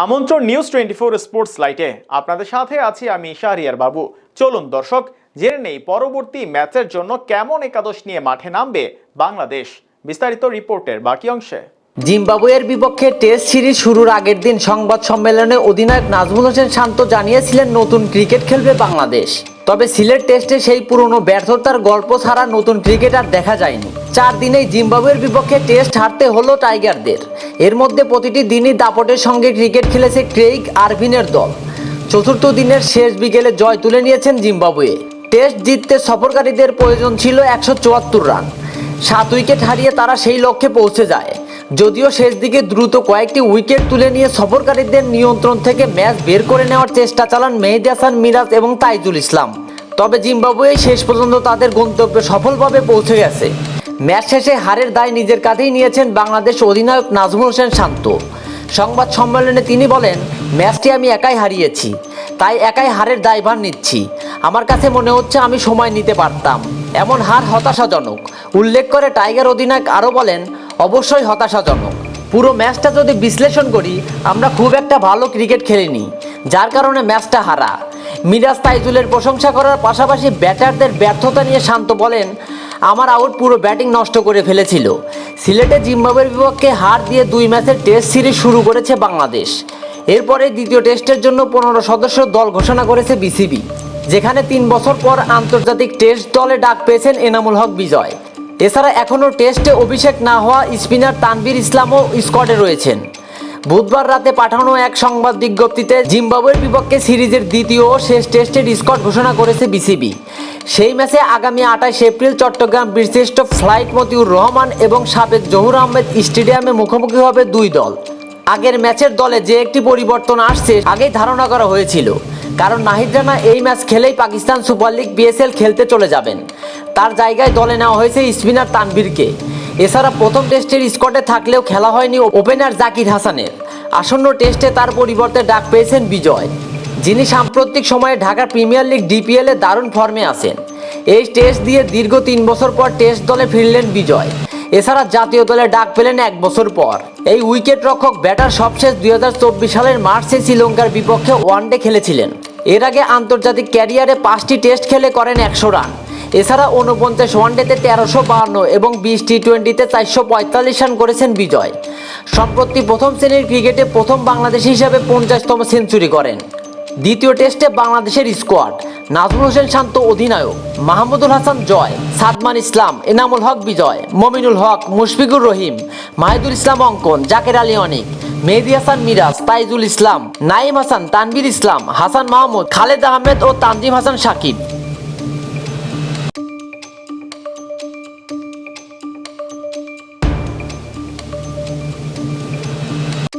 আমন্ত্রণ news twenty four sports লাইটে। আপনাদের সাথে আছি আমি শাহরিয়ার বাবু। চলুন দর্শক, জেনে নেই পরবর্তী ম্যাচের জন্য কেমন একাদশ নিয়ে মাঠে নামবে বাংলাদেশ। বিস্তারিত রিপোর্টের বাকি অংশে। জিম্বাবুয়ের বিপক্ষে টেস্ট সিরিজ শুরুর আগের দিন সংবাদ সম্মেলনে অধিনায়ক নাজমুল হোসেন শান্ত জানিয়েছিলেন, নতুন ক্রিকেট খেলবে বাংলাদেশ। তবে সিলেট টেস্টে সেই পুরনো ব্যর্থতার গল্প ছাড়া নতুন ক্রিকেটার দেখা যায়নি। চার দিনেই জিম্বাবুয়ের বিপক্ষে টেস্ট হারতে হলো টাইগারদের। এর মধ্যে প্রতিটি দিনই দাপটের সঙ্গে ক্রিকেট খেলেছে ক্রেইগ আরভিনের দল। চতুর্থ দিনের শেষ বিকেলে জয় তুলে নিয়েছেন জিম্বাবুয়ে। টেস্ট জিততে সফরকারীদের প্রয়োজন ছিল একশো চুয়াত্তর রান। সাত উইকেট হারিয়ে তারা সেই লক্ষ্যে পৌঁছে যায়। যদিও শেষ দিকে দ্রুত কয়েকটি উইকেট তুলে নিয়ে সফরকারীদের নিয়ন্ত্রণ থেকে ম্যাচ বের করে নেওয়ার চেষ্টা চালান মেহেদি হাসান, মিরাজ এবং তাইজুল ইসলাম। তবে জিম্বাবুয়ে শেষ পর্যন্ত তাদের গন্তব্যে সফলভাবে পৌঁছে গেছে। ম্যাচ শেষে হারের দায় নিজের কাঁধেই নিয়েছেন বাংলাদেশ অধিনায়ক নাজমুল হোসেন শান্ত। সংবাদ সম্মেলনে তিনি বলেন, ম্যাচটি আমি একাই হারিয়েছি, তাই একাই হারের দায়ভার নিচ্ছি। আমার কাছে মনে হচ্ছে আমি সময় নিতে পারতাম। এমন হার হতাশাজনক। উল্লেখ করে টাইগার অধিনায়ক আরও বলেন অবশ্যই হতাশাজনক। পুরো ম্যাচটা যদি বিশ্লেষণ করি, আমরা খুব একটা ভালো ক্রিকেট খেলিনি, যার কারণে ম্যাচটা হারা। মিরাজ তাইজুলের প্রশংসা করার পাশাপাশি ব্যাটারদের ব্যর্থতা নিয়ে শান্ত বলেন, আমার আউট পুরো ব্যাটিং নষ্ট করে ফেলেছিল। সিলেটে জিম্বাবুয়ের বিপক্ষে হার দিয়ে দুই ম্যাচের টেস্ট সিরিজ শুরু করেছে বাংলাদেশ। এরপরে দ্বিতীয় টেস্টের জন্য পনেরো সদস্য দল ঘোষণা করেছে বিসিবি, যেখানে তিন বছর পর আন্তর্জাতিক টেস্ট দলে ডাক পেয়েছেন এনামুল হক বিজয়। এছাড়া এখনও টেস্টে অভিষেক না হওয়া স্পিনার তানবির ইসলামও স্কোয়াডে রয়েছেন। বুধবার রাতে পাঠানো এক সংবাদ বিজ্ঞপ্তিতে জিম্বাবুয়ের বিপক্ষে সিরিজের দ্বিতীয় ও শেষ টেস্টের স্কট ঘোষণা করেছে বিসিবি। সেই ম্যাচে আগামী আঠাশ এপ্রিল চট্টগ্রাম বীরশ্রেষ্ঠ ফ্লাইট মতিউর রহমান এবং সাবেক জহুর আহমেদ স্টেডিয়ামে মুখোমুখি হবে দুই দল। আগের ম্যাচের দলে যে একটি পরিবর্তন আসছে, আগেই ধারণা করা হয়েছিল। কারণ নাহিদ রানা এই ম্যাচ খেলেই পাকিস্তান সুপার লিগ বিএসএল খেলতে চলে যাবেন। তার জায়গায় দলে নেওয়া হয়েছে স্পিনার তানভীরকে। এছাড়া প্রথম টেস্টের স্কটে থাকলেও খেলা হয়নি ওপেনার জাকির হাসানের। আসন্ন টেস্টে তার পরিবর্তে ডাক পেয়েছেন বিজয়, যিনি সাম্প্রতিক সময়ে ঢাকা প্রিমিয়ার লিগ ডিপিএল দারুণ ফর্মে আছেন। এই টেস্ট দিয়ে দীর্ঘ তিন বছর পর টেস্ট দলে ফিরলেন বিজয়। এছাড়া জাতীয় দলে ডাক পেলেন এক বছর পর। এই উইকেট রক্ষক, ব্যাটার সবশেষ দুই হাজার চব্বিশ সালের মার্চে শ্রীলঙ্কার বিপক্ষে ওয়ানডে খেলেছিলেন। এর আগে আন্তর্জাতিক ক্যারিয়ারে পাঁচটি টেস্ট খেলে করেন একশো রান। এছাড়া উনপঞ্চাশ ওয়ানডেতে তেরোশো বাহান্ন এবং বিশ টি টোয়েন্টিতে চারশো পঁয়তাল্লিশ রান করেছেন বিজয়। সম্প্রতি প্রথম শ্রেণির ক্রিকেটে প্রথম বাংলাদেশি হিসাবে পঞ্চাশতম সেঞ্চুরি করেন। দ্বিতীয় টেস্টে বাংলাদেশের স্কোয়াড। নাজমুল হোসেন শান্ত অধিনায়ক, মাহমুদুল হাসান জয়, সাদমান ইসলাম, এনামুল হক বিজয়, মমিনুল হক, মুশফিকুর রহিম, মাহিদুল ইসলাম অঙ্কন, জাকের আলী অনিক, মেহেদি হাসান মিরাজ, তাইজুল ইসলাম নাইম হাসান, তানভীর ইসলাম, হাসান মাহমুদ, খালেদ আহমেদ ও তানজিম হাসান সাকিব।